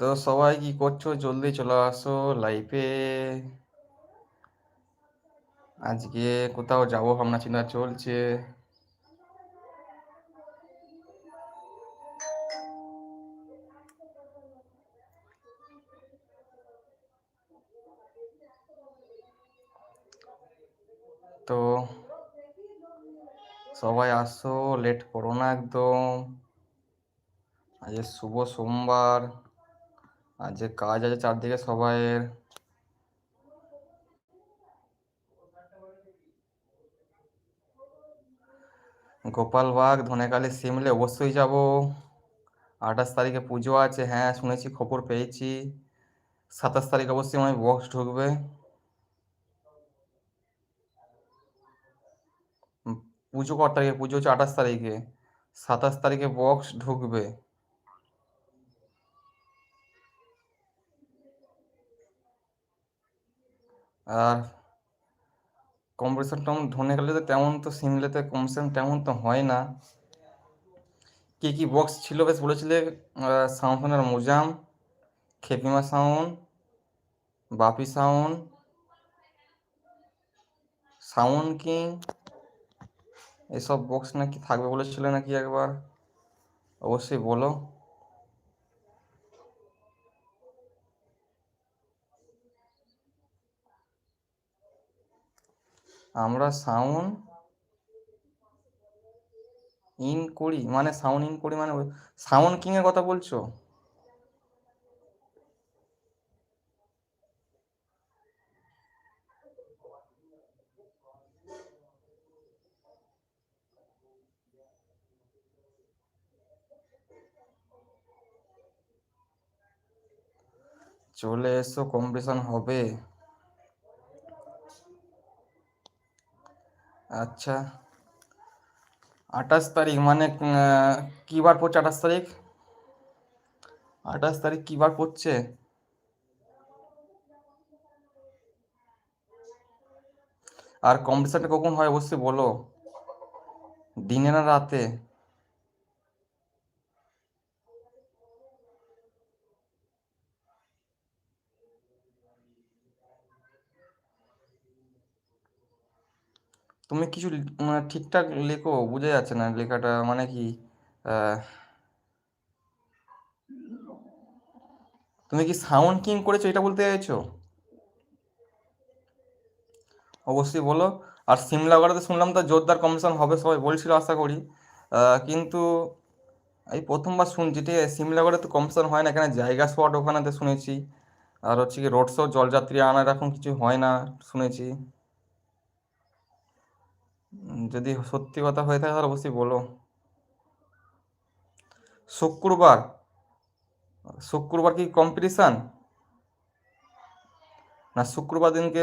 তো সবাই কি করছ? জলদি চলে আসো লাইফে আজকে কোথাও যাব ভাবনা চিন্তা চলছে। তো সবাই আসো লেট করো না একদম। আজ শুভ সোমবার। আজ কাজ আছে চারদিকে সবাইয়ের। গোপালবাগ ধনেকালি সিমলে, অবশ্যই যাব। আঠাশ তারিখে পুজো আছে হ্যাঁ শুনেছি, খবর পেয়েছি। সাতাশ তারিখ অবশ্যই আমার বক্স ঢুকবে। পুজো কত তারিখে? পুজো হচ্ছে আঠাশ তারিখে। সাতাশ তারিখে বক্স ঢুকবে। আর কম্পিটিশন তেমন ধনে গেলে তো তেমন তো সিমলেতে কম্পিটিশন তেমন তো হয় না। কি কি বক্স ছিল বেশ বলেছিলে সাউন্ডের Mozam, Khepima sound, Bapi sound sound king, এসব বক্স নাকি থাকবে বলেছিলে নাকি একবার? অবশ্যই বলো। আমরা সাউন্ড ইন করি মানে সাউন্ড ইন করি মানে সাউন্ড কিং এর কথা বলছো? চলে এসো কম্পিটিশন হবে। আচ্ছা। আঠাশ তারিখ মানে কী বার পড়ছে আঠাশ তারিখ? আঠাশ তারিখ কী বার পড়ছে? আর কম্পিটিশনটা কখন হয় অবশ্যই বলো। দিনে না রাতে? তুমি কিছু মানে ঠিকঠাক লেখো, বোঝা যাচ্ছে না লেখাটা মানে কি তুমি কি সাউন্ড কিং করেছ এটা বলতে চাইছো? অবশ্যই বলো। আর সিমলা গড়াতে শুনলাম তো জোরদার কমিশন হবে সবাই বলছিল আশা করি। কিন্তু এই প্রথমবার শুনছি, ঠিক আছে? সিমলাগড়ে তো কমিশন হয় না, এখানে জায়গা স্পট ওখানেতে শুনেছি। আর হচ্ছে কি রোড শো জলযাত্রী আনার এখন কিছু হয় না, শুনেছি। যদি সত্যি কথা হয়ে থাকে তাহলে অবশ্যই বলো। শুক্রবার? শুক্রবার কি কম্পিটিশান না, শুক্রবার দিনকে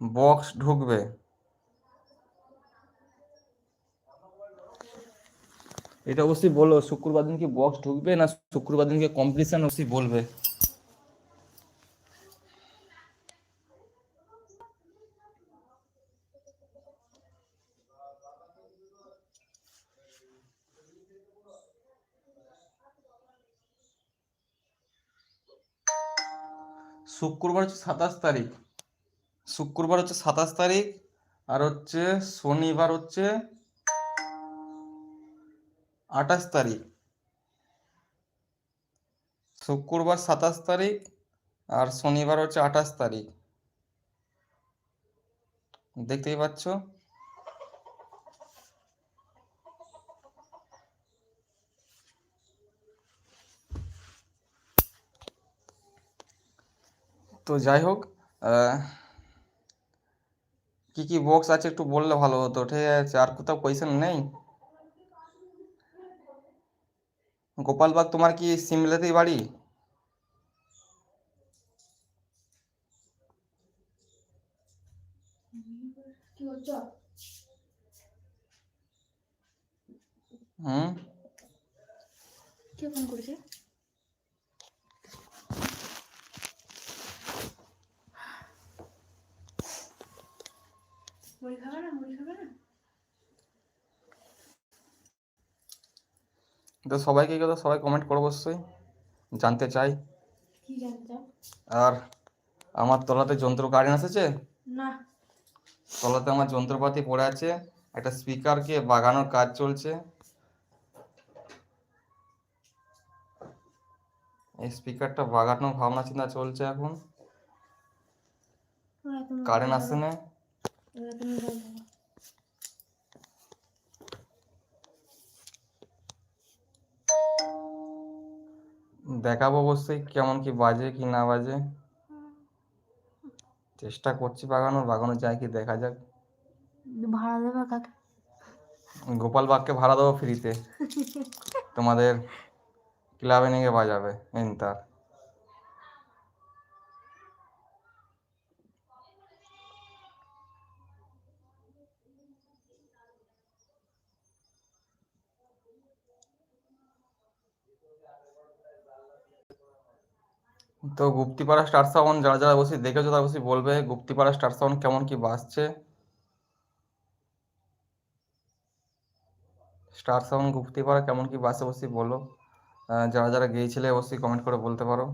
বক্স ঢুকবে। এটা অবশ্যই বলো, শুক্রবার দিন কি বক্স ঢুকবে না শুক্রবার দিনকে কম্পিটিশন অবশ্যই বলবে। শুক্রবার হচ্ছে সাতাশ তারিখ। শুক্রবার হচ্ছে সাতাশ তারিখ আর হচ্ছে শনিবার হচ্ছে আঠাশ তারিখ। শুক্রবার সাতাশ তারিখ আর শনিবার হচ্ছে আঠাশ তারিখ। দেখতেই পাচ্ছ? তো যাই হোক কি কি বক্স আছে একটু বললে ভালো হতো, ঠিক আছে? আর কোথাও কোয়েশন নেই? গোপালবাগ তোমার কি সিমলাতেই বাড়ি? হুম? কে ফোন করেছে? মুড়ি খাবে না মুড়ি খাবে না? তো সবাইকে কথা সবাই কমেন্ট করো অবশ্যই জানতে চাই। কি জানতে আর আমার তলাতে যন্ত্র কারেন্ট এসেছে? না। তলাতে আমার যন্ত্রপাতি পড়ে আছে একটা স্পিকারকে বাগানোর কাজ চলছে। এই স্পিকারটা বাগানোর ভাবনা চিন্তা চলছে এখন। কারেন্ট আসছে না। দেখাবো অবশ্যই কেমন কি বাজে কি না বাজে। চেষ্টা করছি বাগানোর বাগানো যায় কি দেখা যাক। ভাড়া দেবে কাকে? গোপাল বাগকে ভাড়া দেবো ফ্রিতে তোমাদের ক্লাবে নিয়ে বাজাবে এন্টার তো গুপ্তিপাড়া স্টার সাউন্ড যারা যারা বসে দেখেছ তারা বসে বলবে গুপ্তিপাড়া স্টার সাউন্ড কেমন কি বাজছে। স্টার সাউন্ড গুপ্তিপাড়া কেমন কি বাসে বসে বলো। যারা যারা গিয়েছিলে অবশ্যই কমেন্ট করে বলতে পারো।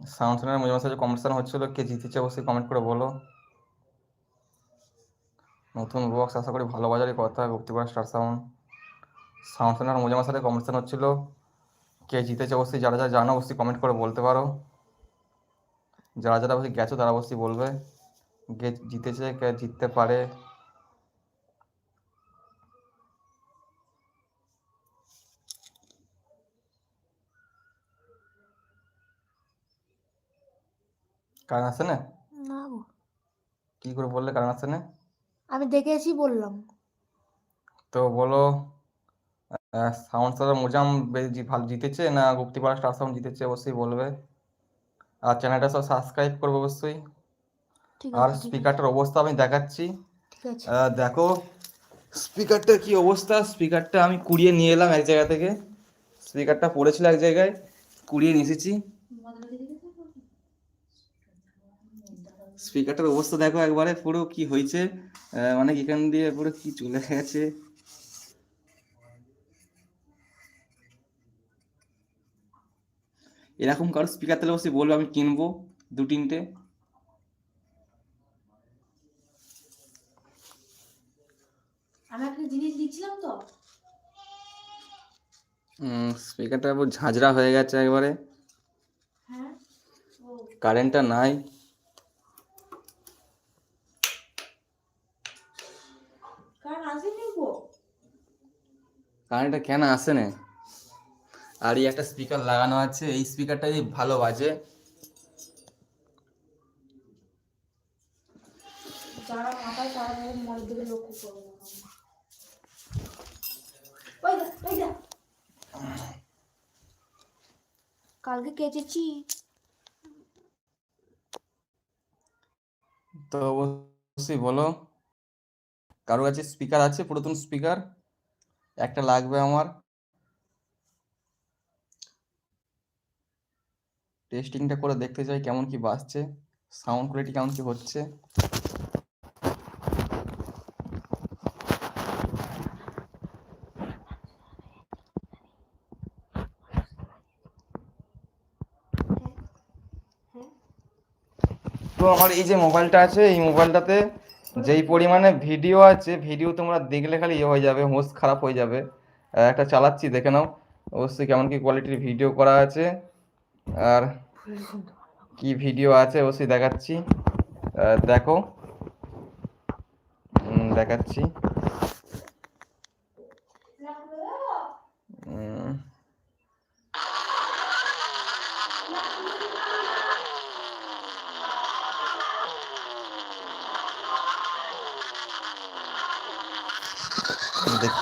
সাউন্ড শোনার মাঝে মাঝে কম্পিটিশন হচ্ছিল, কে জিতেছে অবশ্যই কমেন্ট করে বলো। নতুন বক্স আশা করি ভালো বাজারে কথা গুপ্তিপাড়া স্টার সাউন্ড সাউন্ড শোনার মজামার সাথে কম্পিটিশন হচ্ছিল। কে জিতেছে অবশ্যই যারা যারা জানো অবশ্যই কমেন্ট করে বলতে পারো। যারা যারা অবশ্যই গেছো তারা অবশ্যই বলবে। কে জিতেছে কে জিততে পারে। কারণ আছে না? না কি করে বললে? কারণ আছে না? আমি দেখে এসি বললাম। তো বলো সাউন্ড স্টার মোজাম জিতেছে না গুপ্তিপাড়া স্টার সাউন্ড জিতেছে অবশ্যই বলবে। আর চ্যানেলটা সব সাবস্ক্রাইব করবে অবশ্যই। আর স্পিকারটার অবস্থা আমি দেখাচ্ছি। দেখো স্পিকারটার কি অবস্থা? স্পিকারটা আমি কুড়িয়ে নিয়ে এলাম এক জায়গা থেকে। স্পিকারটা পড়েছিল এক জায়গায় কুড়িয়ে নিয়ে এসেছি। স্পিকারটার অবস্থা দেখো একবারে পুরো কি হয়েছে। মানে এখান দিয়ে পুরো কি চলে গেছে। এরকম কারও স্পিকার তাহলে অবশ্যই বলব আমি কিনবো দু তিনটে। আমি একটা জিনিস দিচ্ছিলাম তো। স্পিকারটা পুরো ঝাঁঝরা হয়ে গেছে একবারে। হ্যাঁ কারেন্টটা নাই। কারেন্টটা কেন আসে না? আর এই একটা স্পিকার লাগানো আছে এই স্পিকারটাই ভালো বাজে। যারা মাথায় তারা মনের দিকে লক্ষ্য করবে না ওই দা ওই দা কালকে কেচেছি। তো অবশ্যই বলো কারও কাছে স্পিকার আছে পুরাতন স্পিকার একটা লাগবে আমার। টেস্টিংটা করে দেখতে চাই কেমন কি বাজছে সাউন্ড কোয়ালিটি কেমন কি হচ্ছে। তো আমার এই যে মোবাইলটা আছে, এই মোবাইলটাতে যেই পরিমাণে ভিডিও আছে ভিডিও তোমরা দেখলে খালি ইয়ে হয়ে যাবে হোস খারাপ হয়ে যাবে। একটা চালাচ্ছি, দেখে নাও। অবশ্যই কেমন কি কোয়ালিটির ভিডিও করা আছে। আর কি ভিডিও আছে, অবশ্যই দেখাচ্ছি। দেখো। দেখাচ্ছি।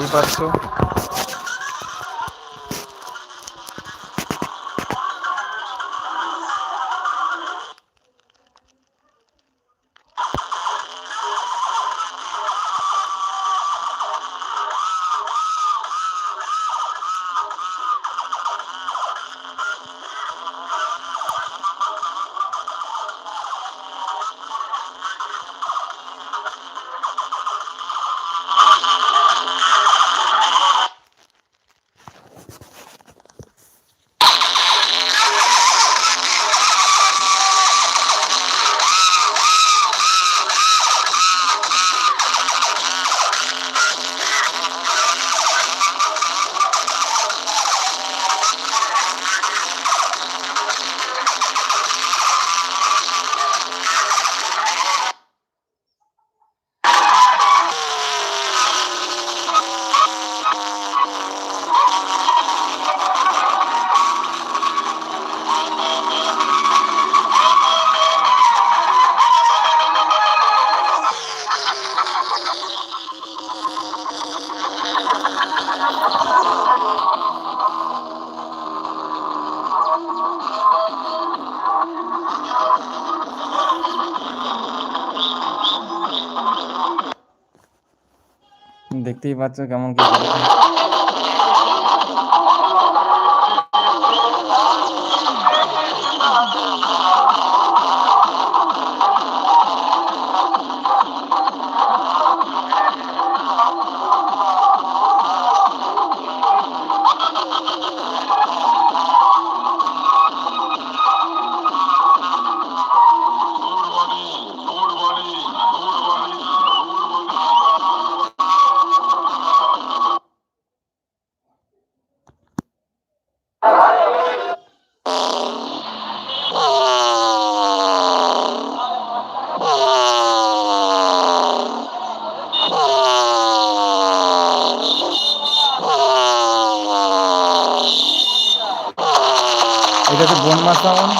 দেখতেই দেখতেই পাচ্ছ কেমন কি এটা হচ্ছে মাছ সাউন্ড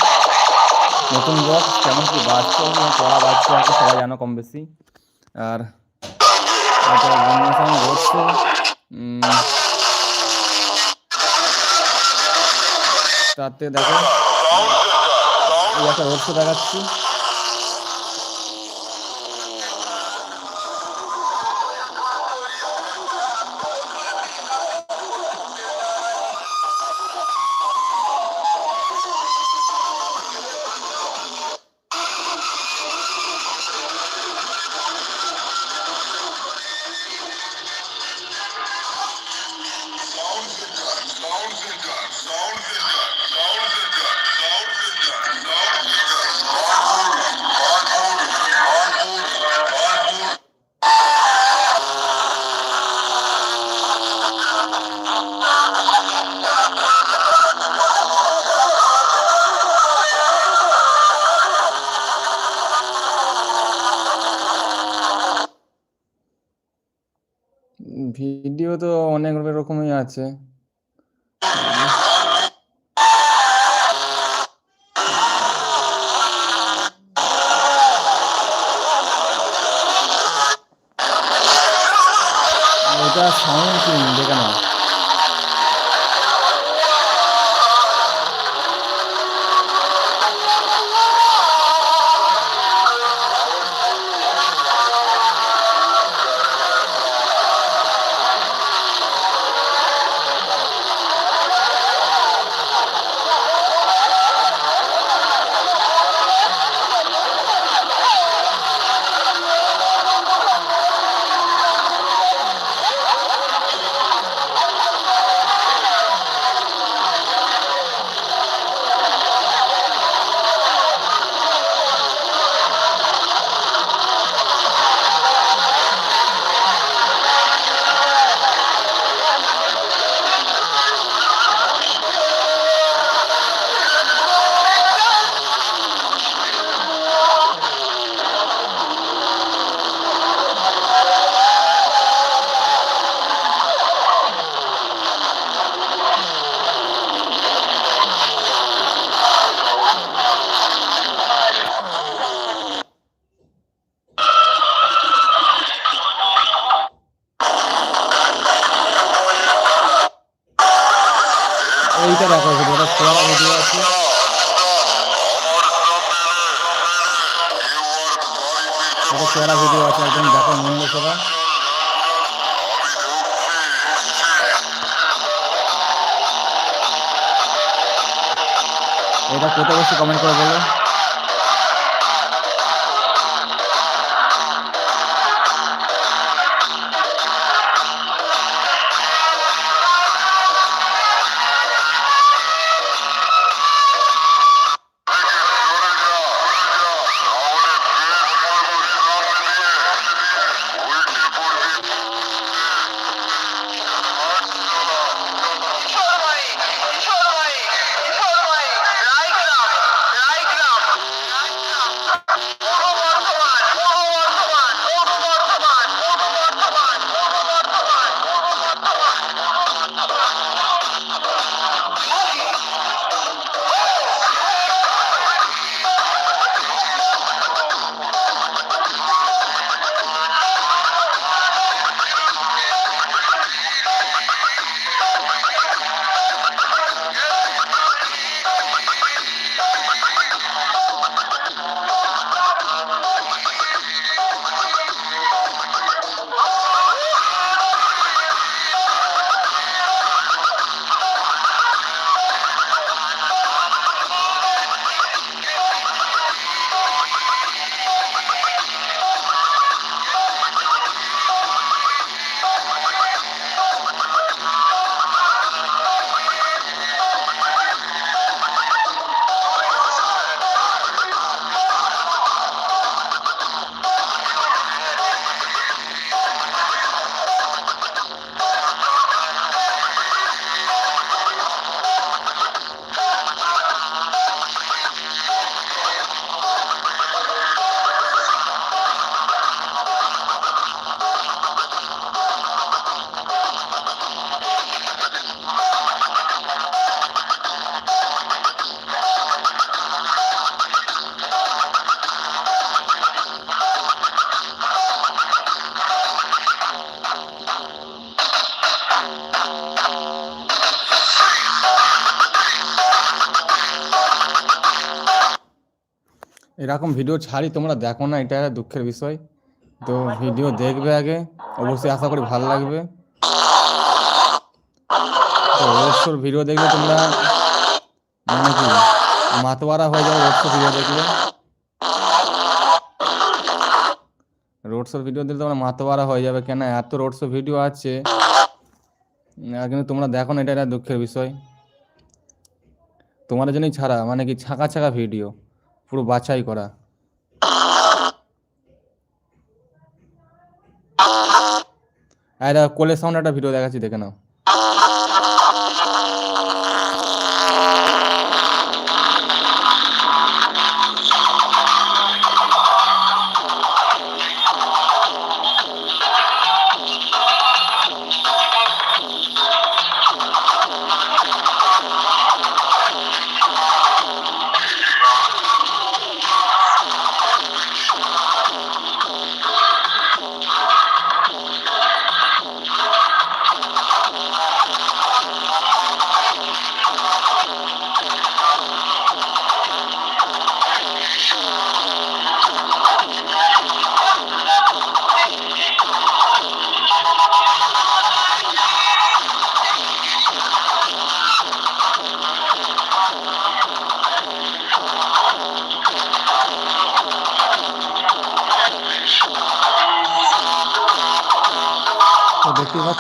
নতুন বক্স কেমন কি বাজছে? পড়া বাজছে? আছে সবাই জানো কম বেশি। আর সাউন্ড ঘটছে তাতে দেখো একটা রোডশো দেখাচ্ছি। ভিডিও তো অনেক রকমই আছে। এটা চেহারা ভিডিও আছে একদম ঢাকা সভা এটা কত বসে কমেন্ট করে বলো? এরকম ভিডিও ছাড়ি তোমরা দেখো না এটা একটা দুঃখের বিষয়। তো ভিডিও দেখবে আগে অবশ্যই আশা করি ভালো লাগবে। তো অবশ্যই ভিডিও দেখলে তোমরা মানে কি মাতোয়ারা হয়ে যাবে শো ভিডিও দেখলে রোড ভিডিও দিলে তোমরা মাতোয়ারা হয়ে যাবে কেন এত রোড শো ভিডিও আছে কিন্তু তোমরা দেখো না এটা একটা দুঃখের বিষয়। তোমার জন্যই ছাড়া মানে কি ছাকা ছাকা ভিডিও পুরো বাছাই করা। আর কোলের সাউন্ড একটা ভিডিও দেখাচ্ছি দেখে নাও।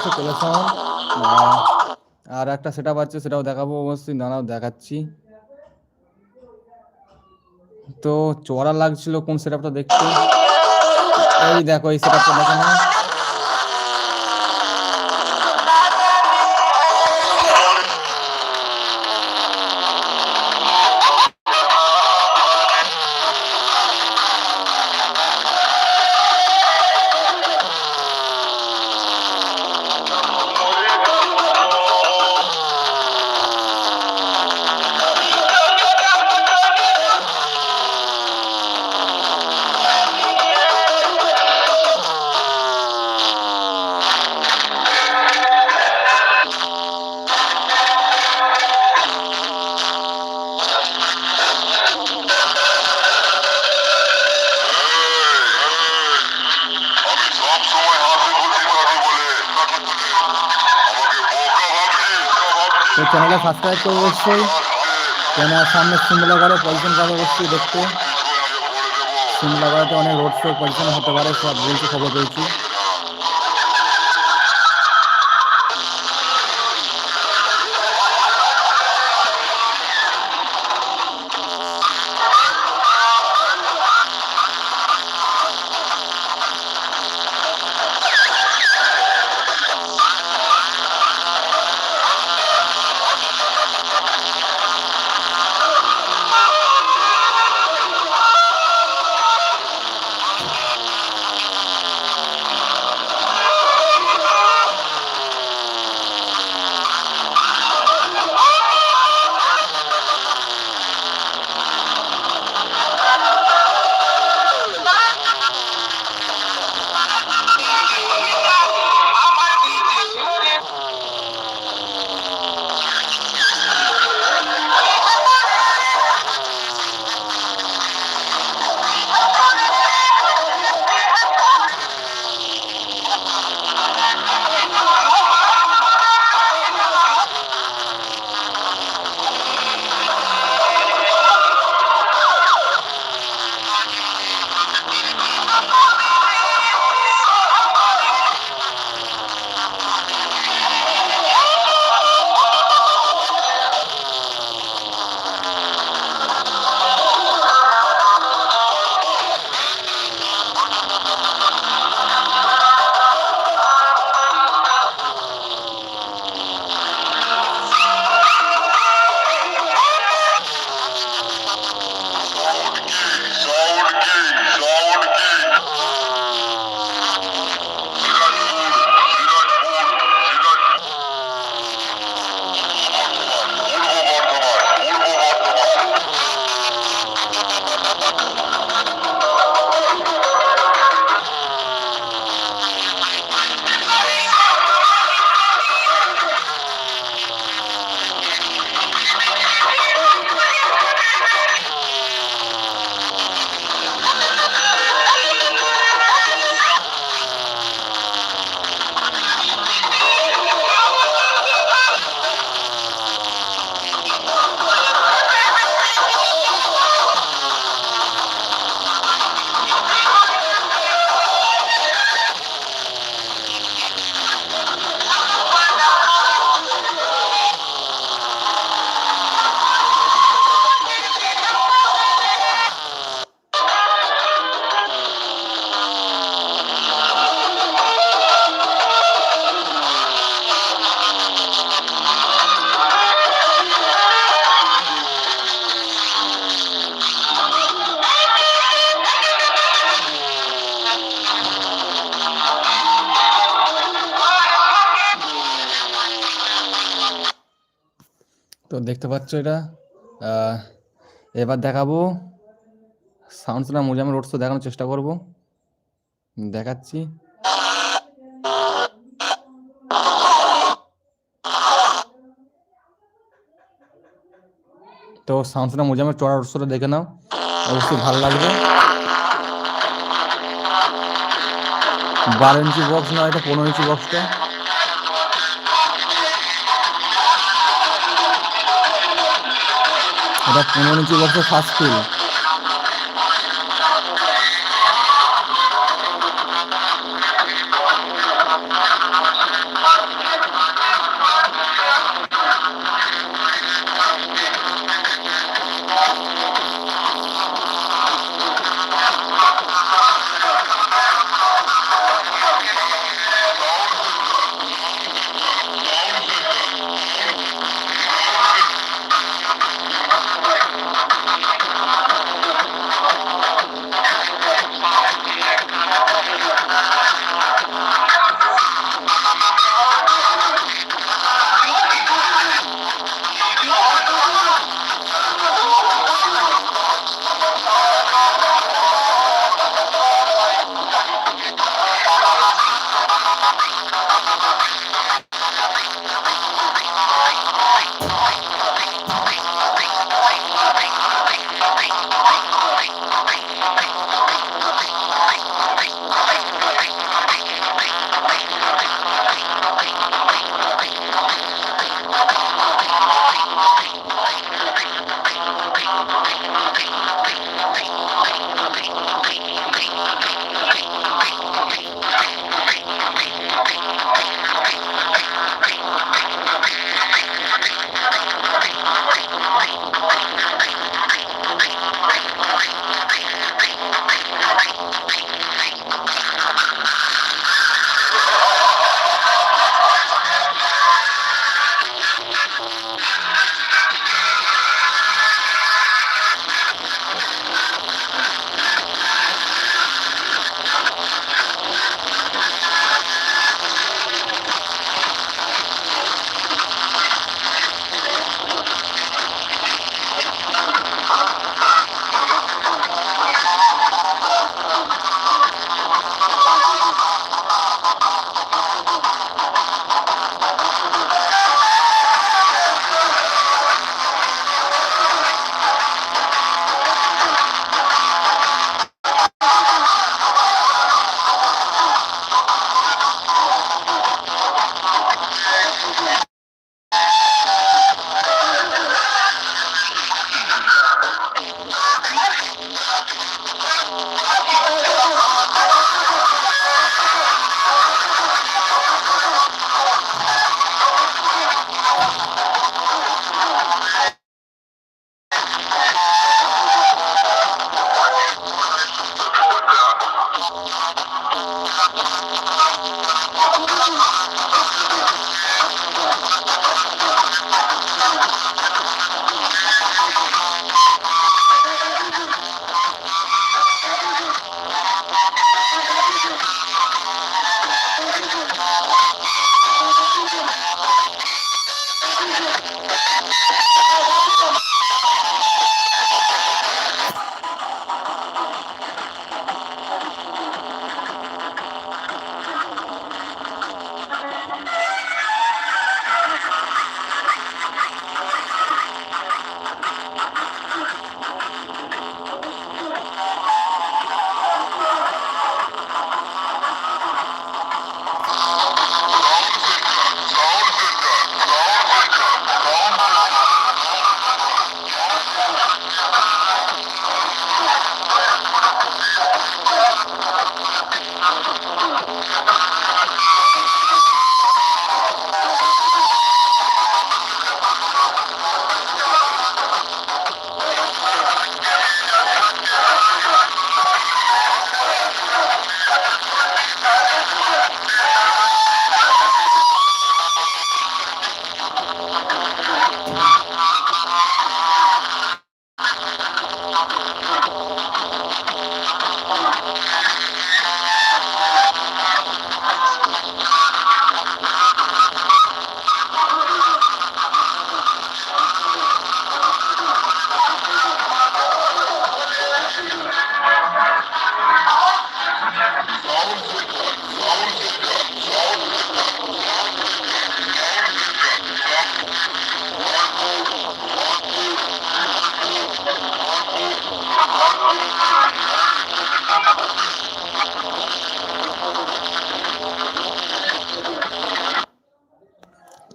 তো দেখতেই সাউন্ড আর একটা সেটা আছে, সেটাও দেখাবো, অবশ্যই দাঁড়াও, দেখাচ্ছি। তো চড়া লাগছিল কোন সেটআপটা দেখতে? এই দেখো, এই সেটআপটা দেখো না। সাবস্ক্রাইব করো অবশ্যই। চ্যানেল সামনে সিমলা করে পজিশন পাবে অবশ্যই দেখতে। আগে তো অনেক রোড শো পজিশন হতে পারে, সব বলছি খবর পেয়েছি। দেখতে পাচ্ছ এটা। এবার দেখাবো সাউন্ড মুজামের রোডস দেখানোর চেষ্টা করব। দেখাচ্ছি। তো সাউন্ড সিস্টেম মুজামের চড়া রোডসটা দেখে নাও, অবশ্যই ভালো লাগবে। বারো ইঞ্চি বক্স না, এটা পনেরো ইঞ্চি বক্সটা এটা পনেরো ইঞ্চি বক্সের ফার্স্ট ফিল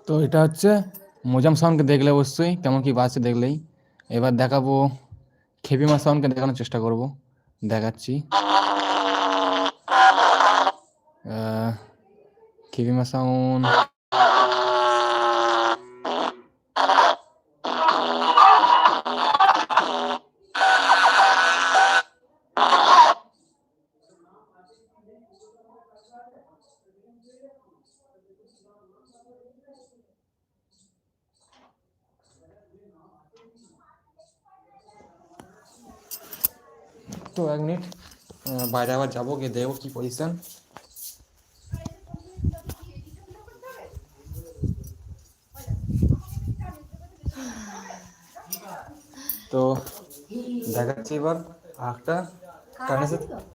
তো এটা হচ্ছে মোজাম সাউন্ডকে দেখলে অবশ্যই, কেমন কি বাজছে দেখলেই। এবার দেখাবো খেপিমা সাউন্ডকে দেখানোর চেষ্টা করব, দেখাচ্ছি। খেপিমা সাউন্ড। বাইরে আবার যাব গিয়ে দেবো কি পজিশন। তো দেখাচ্ছি এবার আখটা কারণ